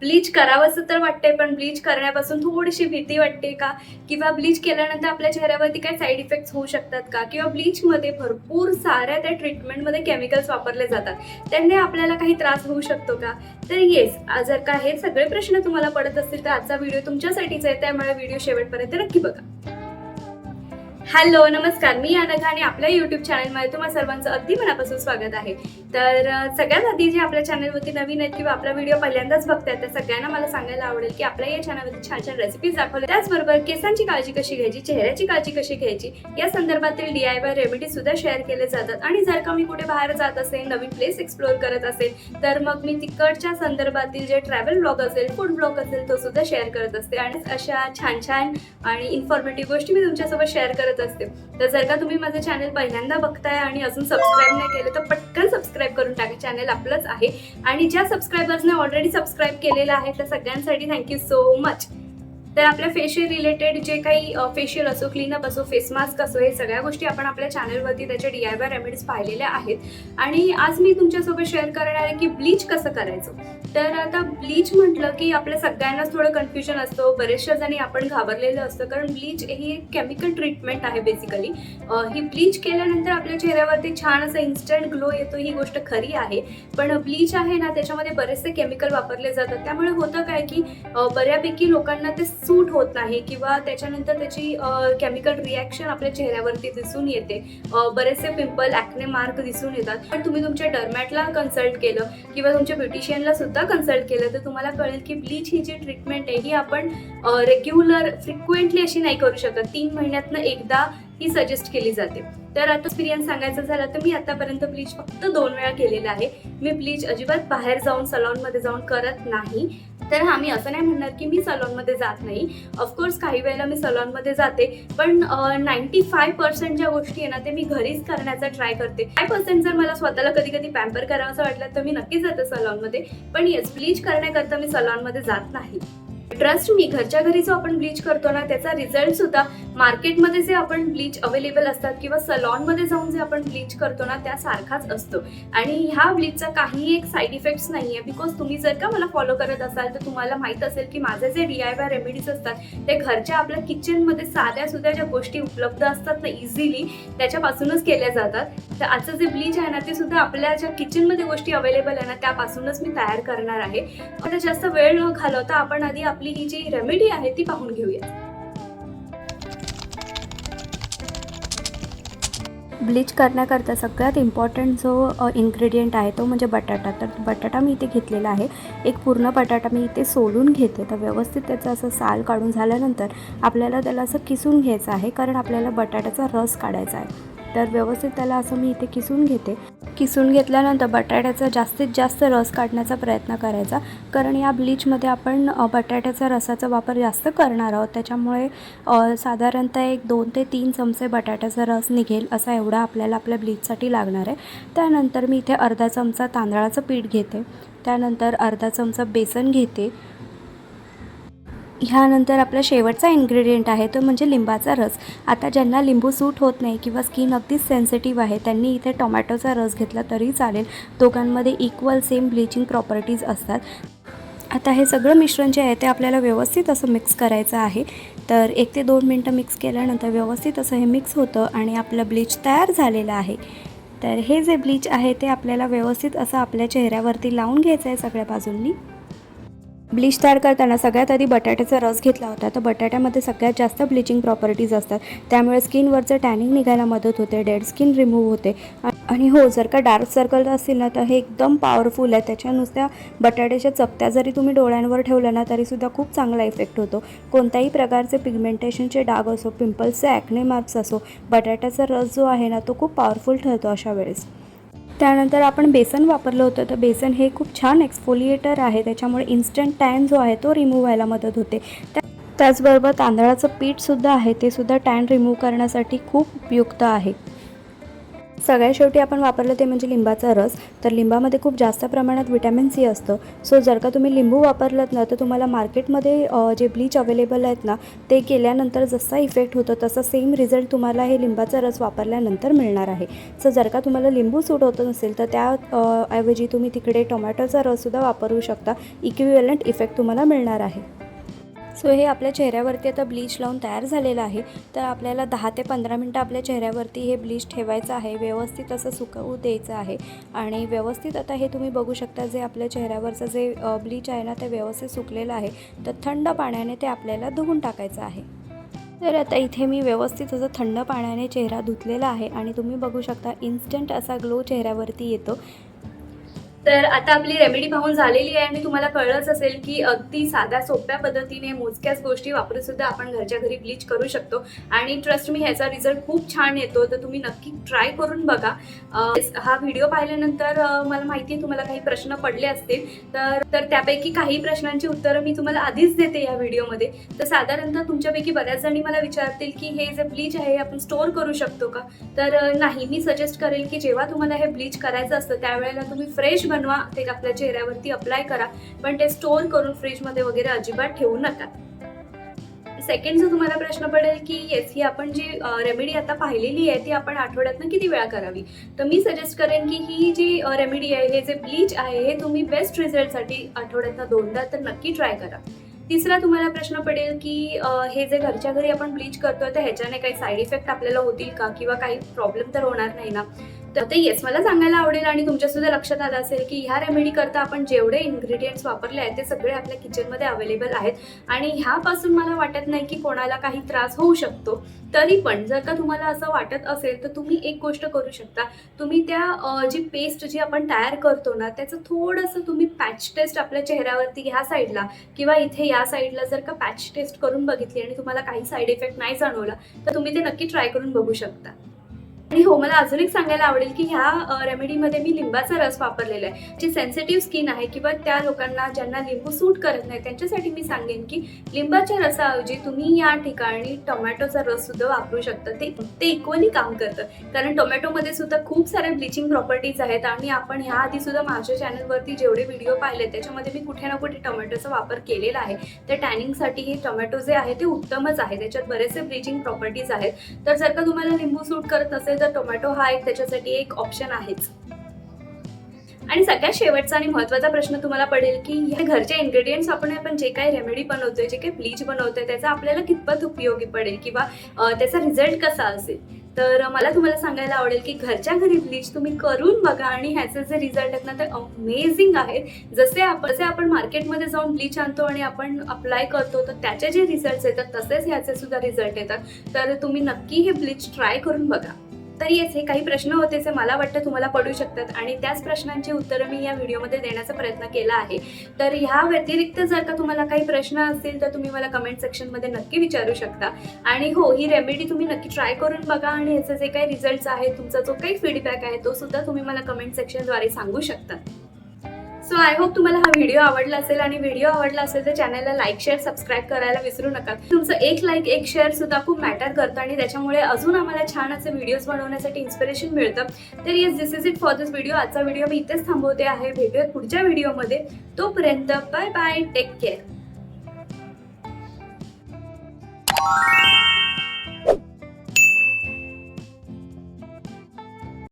Bleach करावंसं तर वाटते पण ब्लीच करण्यापासून थोडीशी भीती वाटते का? किंवा ब्लीच केल्यानंतर आपल्या चेहऱ्यावरती काय साईड इफेक्ट्स होऊ शकतात का? किंवा ब्लीचमध्ये भरपूर साऱ्या त्या ट्रीटमेंटमध्ये केमिकल्स वापरले जातात. त्याने आपल्याला काही त्रास होऊ शकतो का? तर येस जर का हे सगळे प्रश्न तुम्हाला पडत असतील तर आजचा व्हिडिओ तुमच्यासाठीच आहे. त्यामुळे व्हिडिओ शेवटपर्यंत नक्की बघा. हॅलो नमस्कार. मी अनघा आणि आपल्या युट्यूब चॅनलमध्ये तुम्हाला सर्वांचं अगदी मनापासून स्वागत आहे. तर सगळ्यात आधी जे आपल्या चॅनलवरती नवीन आहेत किंवा आपला व्हिडिओ पहिल्यांदाच बघतायत तर सगळ्यांना मला सांगायला आवडेल की आपल्या या चॅनलवरती छान छान रेसिपीज दाखवल्या त्याचबरोबर केसांची काळजी कशी घ्यायची चेहऱ्याची काळजी कशी घ्यायची या संदर्भातील डी आय वाय रेमेडी सुद्धा शेअर केले जातात. आणि जर का मी कुठे बाहेर जात असेल नवीन प्लेस एक्सप्लोअर करत असेल तर मग मी तिकडच्या संदर्भातील जे ट्रॅव्हल ब्लॉग असेल फूड ब्लॉग असेल तो सुद्धा शेअर करत असते. आणि अशा छान छान आणि इन्फॉर्मेटिव्ह गोष्टी मी तुमच्यासोबत शेअर करत असते. तर जर का तुम्ही माझं चॅनल पहिल्यांदा बघताय आणि अजून सबस्क्राईब नाही केलं तर पटकन सबस्क्राईब करून टाका. चॅनल आपलंच आहे. आणि ज्या सबस्क्रायबर्सने ऑलरेडी सबस्क्राईब केलेलं आहे त्या सगळ्यांसाठी थँक्यू सो मच तर आपल्या फेशियल रिलेटेड जे काही फेशियल असो क्लीनअप असो फेस मास्क असो हे सगळ्या गोष्टी आपण आपल्या चॅनलवरती त्याच्या डी आय वाय रेमेडीज पाहिलेल्या आहेत. आणि आज मी तुमच्यासोबत शेअर करणार आहे की ब्लीच कसं करायचं? तर आता ब्लीच म्हटलं की आपल्या सगळ्यांनाच थोडं कन्फ्युजन असतो बऱ्याचशा जणी आपण घाबरलेलं असतं कारण ब्लीच ही एक केमिकल ट्रीटमेंट आहे बेसिकली ही ब्लीच केल्यानंतर आपल्या चेहऱ्यावरती छान असं इन्स्टंट ग्लो येतो ही गोष्ट खरी आहे. पण ब्लीच आहे ना त्याच्यामध्ये बरेचसे केमिकल वापरले जातात. त्यामुळे होतं काय की बऱ्यापैकी लोकांना ते सूट होत नाही किंवा त्याच्यानंतर त्याची केमिकल रिॲक्शन आपल्या चेहऱ्यावरती दिसून येते. बरेचसे पिंपल ॲक्ने मार्क दिसून येतात. पण तुम्ही तुमच्या डर्मॅटला कन्सल्ट केलं किंवा तुमच्या ब्युटिशियनला सुद्धा कन्सल्ट केलं तर तुम्हाला कळेल की ब्लीच ही जी ट्रीटमेंट आहे ही आपण रेग्युलर फ्रिक्वेंटली अशी नाही करू शकत. तीन महिन्यातनं एकदा ही सजेस्ट केली जाते. तर आता एक्सपिरियन्स सांगायचं झालं तर मी आतापर्यंत ब्लीच फक्त दोन वेळा केलेला आहे. मी ब्लीच अजिबात बाहेर जाऊन सलॉनमध्ये जाऊन करत नाही. तर हा मी असं नाही म्हणणार की मी सलॉनमध्ये जात नाही. ऑफकोर्स काही वेळेला मी सलॉनमध्ये जाते पण नाईन्टी फाय पर्सेंट ज्या गोष्टी आहे ना ते मी घरीच करण्याचा ट्राय करते. फाय पर्सेंट जर मला स्वतःला कधी कधी पॅम्पर करावं असं वाटलं तर मी नक्कीच जाते सलॉनमध्ये. पण येस ब्लीच करण्याकरता मी सलॉनमध्ये जात नाही. ट्रस्ट मी घरच्या घरी जो आपण ब्लीच करतो ना त्याचा रिझल्ट सुद्धा मार्केटमध्ये जे आपण ब्लीच अवेलेबल असतात किंवा सलॉनमध्ये जाऊन जे आपण ब्लीच करतो ना त्यासारखाच असतो. आणि ह्या ब्लीचचा काही एक साईड इफेक्ट्स नाही आहे बिकॉज तुम्ही जर का मला फॉलो करत असाल तर तुम्हाला माहीत असेल की माझे जे डी आय वाय रेमेडीज असतात ते घरच्या आपल्या किचनमध्ये साध्या सुद्धा ज्या गोष्टी उपलब्ध असतात ना इझिली त्याच्यापासूनच केल्या जातात. तर आजचं जे ब्लीच आहे ना ते सुद्धा आपल्या ज्या किचनमध्ये गोष्टी अवेलेबल आहे ना त्यापासूनच मी तयार करणार आहे. आता जास्त वेळ न घालवता आपण आधी आपली ही जी रेमेडी आहे ती पाहून घेऊया ब्लीच करण्याकरता सगळ्यात इम्पॉर्टंट जो इन्ग्रेडियंट आहे तो म्हणजे बटाटा. तर बटाटा मी इथे घेतलेला आहे. एक पूर्ण बटाटा मी इथे सोलून घेते. तर व्यवस्थित त्याचं असं साल काढून झाल्यानंतर आपल्याला त्याला असं किसून घ्यायचं आहे. कारण आपल्याला बटाट्याचा रस काढायचा आहे. तर व्यवस्थित त्याला असं मी इथे किसून घेते. किसून घेतल्यानंतर बटाट्याचा जास्तीत जास्त रस काढण्याचा प्रयत्न करायचा. कारण या ब्लीचमध्ये आपण बटाट्याचा रसाचा वापर जास्त करणार आहोत. त्याच्यामुळे साधारणतः एक दोन ते तीन चमचे बटाट्याचा रस निघेल असा एवढा आपल्याला आपल्या ब्लीचसाठी लागणार आहे. त्यानंतर मी इथे अर्धा चमचा तांदळाचं पीठ घेते. त्यानंतर अर्धा चमचा बेसन घेते. ह्यानंतर आपला शेवटचा इन्ग्रेडियंट आहे तो म्हणजे लिंबाचा रस. आता ज्यांना लिंबू सूट होत नाही किंवा स्किन अगदीच सेन्सिटिव्ह आहे त्यांनी इथे टोमॅटोचा रस घेतला तरी चालेल. दोघांमध्ये इक्वल सेम ब्लिचिंग प्रॉपर्टीज असतात. आता हे सगळं मिश्रण जे आहे ते आपल्याला व्यवस्थित असं मिक्स करायचं आहे. तर एक ते दोन मिनटं मिक्स केल्यानंतर व्यवस्थित असं हे मिक्स होतं आणि आपलं ब्लीच तयार झालेलं आहे. तर हे जे ब्लीच आहे ते आपल्याला व्यवस्थित असं आपल्या चेहऱ्यावरती लावून घ्यायचं आहे सगळ्या बाजूंनी. ब्लीच तयार करताना सगळ्यात आधी बटाट्याचा रस घेतला होता. तर बटाट्यामध्ये सगळ्यात जास्त ब्लिचिंग प्रॉपर्टीज असतात. त्यामुळे स्किनवरचं टॅनिंग निघायला मदत होते डेड स्किन रिमूव्ह होते. आणि हो जर का डार्क सर्कल असतील ना तर हे एकदम पॉवरफुल आहे. त्याच्या नुसत्या बटाट्याच्या चपत्या जरी तुम्ही डोळ्यांवर ठेवल्या ना तरीसुद्धा खूप चांगला इफेक्ट होतो. कोणत्याही प्रकारचे पिगमेंटेशनचे डाग असो पिंपल्सचे ॲक्ने मार्क्स असो बटाट्याचा रस जो आहे ना तो खूप पॉवरफुल ठरतो अशा वेळेस. त्यानंतर आपण बेसन वापरलं होतं. तर बेसन हे खूप छान एक्सफोलिएटर आहे. त्याच्यामुळे इन्स्टंट टॅन जो आहे तो रिमूव्ह व्हायला मदत होते. त्या- त्याचबरोबर तांदळाचं पीठसुद्धा आहे. ते सुद्धा टॅन रिमूव्ह करण्यासाठी खूप उपयुक्त आहे. सगळ्यात शेवटी आपण वापरलं ते म्हणजे लिंबाचा रस. तर लिंबामध्ये खूप जास्त प्रमाणात विटॅमिन सी असतं. सो जर का तुम्ही लिंबू वापरलात ना तर तुम्हाला मार्केटमध्ये जे ब्लीच अवेलेबल आहेत ना ते केल्यानंतर जसा इफेक्ट होतो तसा सेम रिझल्ट तुम्हाला हे लिंबाचा रस वापरल्यानंतर मिळणार आहे. सो जर का तुम्हाला लिंबू सूट होत नसेल तर त्या ऐवजी तुम्ही तिकडे टोमॅटोचा रससुद्धा वापरू शकता. इक्विवलंट इफेक्ट तुम्हाला मिळणार आहे. सो हे आपल्या चेहऱ्यावरती आता ब्लीच लावून तयार झालेलं आहे. तर आपल्याला दहा ते पंधरा मिनटं आपल्या चेहऱ्यावरती हे ब्लीच ठेवायचं आहे. व्यवस्थित असं सुकवू द्यायचं आहे. आणि व्यवस्थित आता हे तुम्ही बघू शकता जे आपल्या चेहऱ्यावरचं जे ब्लीच आहे ना ते व्यवस्थित सुकलेलं आहे. तर थंड पाण्याने ते आपल्याला धुवून टाकायचं आहे. तर आता इथे मी व्यवस्थित असं थंड पाण्याने चेहरा धुतलेला आहे. आणि तुम्ही बघू शकता इन्स्टंट असा ग्लो चेहऱ्यावरती येतो. तर आता आपली रेमेडी पाहून झालेली आहे आणि तुम्हाला कळलंच असेल की अगदी साध्या सोप्या पद्धतीने मोजक्याच गोष्टी वापरून सुद्धा आपण घरच्या घरी ब्लीच करू शकतो. आणि ट्रस्ट मी ह्याचा रिझल्ट खूप छान येतो. तर तुम्ही नक्की ट्राय करून बघा. हा व्हिडिओ पाहिल्यानंतर मला माहिती आहे तुम्हाला काही प्रश्न पडले असतील. तर तर त्यापैकी काही प्रश्नांची उत्तरं मी तुम्हाला आधीच देते या व्हिडिओमध्ये तर साधारणतः तुमच्यापैकी बऱ्याच जणी मला विचारतील की हे जे ब्लीच आहे हे आपण स्टोअर करू शकतो का? तर नाही मी सजेस्ट करेल की जेव्हा तुम्हाला हे ब्लीच करायचं असतं त्यावेळेला तुम्ही फ्रेश बनवा ते आपल्या चेहऱ्यावरती अप्लाय करा पण ते स्टोअर करून फ्रीजमध्ये वगैरे अजिबात ठेवू नका. सेकंड जो तुम्हाला प्रश्न पडेल की येस ही आपण जी रेमेडी आता पाहिलेली आहे ती आपण आठवड्यातनं किती वेळा करावी? तर मी सजेस्ट करेन की ही जी रेमेडी आहे हे जे ब्लीच आहे हे तुम्ही बेस्ट रिझल्टसाठी आठवड्यातनं दोनदा तर नक्की ट्राय करा. तिसरा तुम्हाला प्रश्न पडेल की हे जे घरच्या घरी आपण ब्लीच करतोय तर ह्याच्याने काही साईड इफेक्ट आपल्याला होतील का? किंवा काही प्रॉब्लेम तर होणार नाही ना? तर ते येस मला सांगायला आवडेल आणि तुमच्या सुद्धा लक्षात आलं असेल की ह्या रेमेडी करता आपण जेवढे इन्ग्रेडियंट्स वापरले आहेत ते सगळे आपल्या किचनमध्ये अवेलेबल आहेत. आणि ह्यापासून मला वाटत नाही की कोणाला काही त्रास होऊ शकतो. तरी पण जर का तुम्हाला असं वाटत असेल तर तुम्ही एक गोष्ट करू शकता. तुम्ही त्या जी पेस्ट जी आपण तयार करतो ना त्याचं थोडंसं तुम्ही पॅच टेस्ट आपल्या चेहऱ्यावरती ह्या साईडला किंवा इथे या साईडला जर का पॅच टेस्ट करून बघितली आणि तुम्हाला काही साईड इफेक्ट नाही जाणवला तर तुम्ही ते नक्की ट्राय करून बघू शकता. आणि हो मला अजून एक सांगायला आवडेल की ह्या रेमेडीमध्ये मी लिंबाचा रस वापरलेला आहे जी सेन्सिटिव्ह स्किन आहे किंवा त्या लोकांना ज्यांना लिंबू सूट करत नाही त्यांच्यासाठी मी सांगेन की लिंबाच्या रसाऐवजी तुम्ही या ठिकाणी टोमॅटोचा रस सुद्धा वापरू शकता. ते ते इक्वली काम करतं. कारण टोमॅटोमध्ये सुद्धा खूप साऱ्या ब्लिचिंग प्रॉपर्टीज आहेत आणि आपण ह्या आधी सुद्धा माझ्या चॅनलवरती जेवढे व्हिडिओ पाहिले त्याच्यामध्ये मी कुठे ना कुठे टोमॅटोचा वापर केलेला आहे. तर टॅनिंगसाठी हे टोमॅटो जे आहे ते उत्तमच आहे. त्याच्यात बरेचसे ब्लिचिंग प्रॉपर्टीज आहेत. तर जर का तुम्हाला लिंबू सूट करत नसेल तर टोमॅटो हा एक त्याच्यासाठी एक ऑप्शन आहेच. आणि सगळ्यात शेवटचा आणि महत्त्वाचा प्रश्न तुम्हाला पडेल की ह्या घरचे इन्ग्रेडियंट्स आपण आपण जे काही रेमेडी बनवतोय जे काही ब्लीच बनवतोय त्याचा आपल्याला कितपत उपयोगी पडेल किंवा त्याचा रिझल्ट कसा असेल? तर मला तुम्हाला सांगायला आवडेल की घरच्या घरी ब्लीच तुम्ही करून बघा आणि ह्याचे जे रिझल्ट आहेत ना ते अमेझिंग आहेत. जसे आपण जसे आपण मार्केटमध्ये जाऊन ब्लीच आणतो आणि आपण अप्लाय करतो तर त्याचे जे रिझल्ट येतात तसेच ह्याचे सुद्धा रिझल्ट येतात. तर तुम्ही नक्की हे ब्लीच ट्राय करून बघा. तर येस हे काही प्रश्न होते जे मला वाटतं तुम्हाला पडू शकतात आणि त्याच प्रश्नांची उत्तरं मी या व्हिडिओमध्ये देण्याचा प्रयत्न केला आहे. तर ह्या व्यतिरिक्त जर का तुम्हाला काही प्रश्न असतील तर तुम्ही मला कमेंट सेक्शनमध्ये नक्की विचारू शकता. आणि हो ही रेमेडी तुम्ही नक्की ट्राय करून बघा आणि ह्याचे जे काही रिझल्ट्स आहेत तुमचा जो काही फीडबॅक आहे तो सुद्धा तुम्ही मला कमेंट सेक्शनद्वारे सांगू शकता. सो आय होप तुम्हाला हा व्हिडिओ आवडला असेल आणि व्हिडिओ आवडला असेल तर चॅनलला लाईक शेअर सबस्क्राईब करायला विसरू नका. तुमचं एक लाईक एक शेअर सुद्धा खूप मॅटर करतं आणि त्याच्यामुळे अजून आम्हाला छान असे व्हिडिओज बनवण्यासाठी इन्स्पिरेशन मिळतं. तर yes this is it for this video आजचा व्हिडिओ मी इथेच थांबवते आहे. भेटूयात पुढच्या व्हिडिओमध्ये तोपर्यंत बाय बाय टेक केअर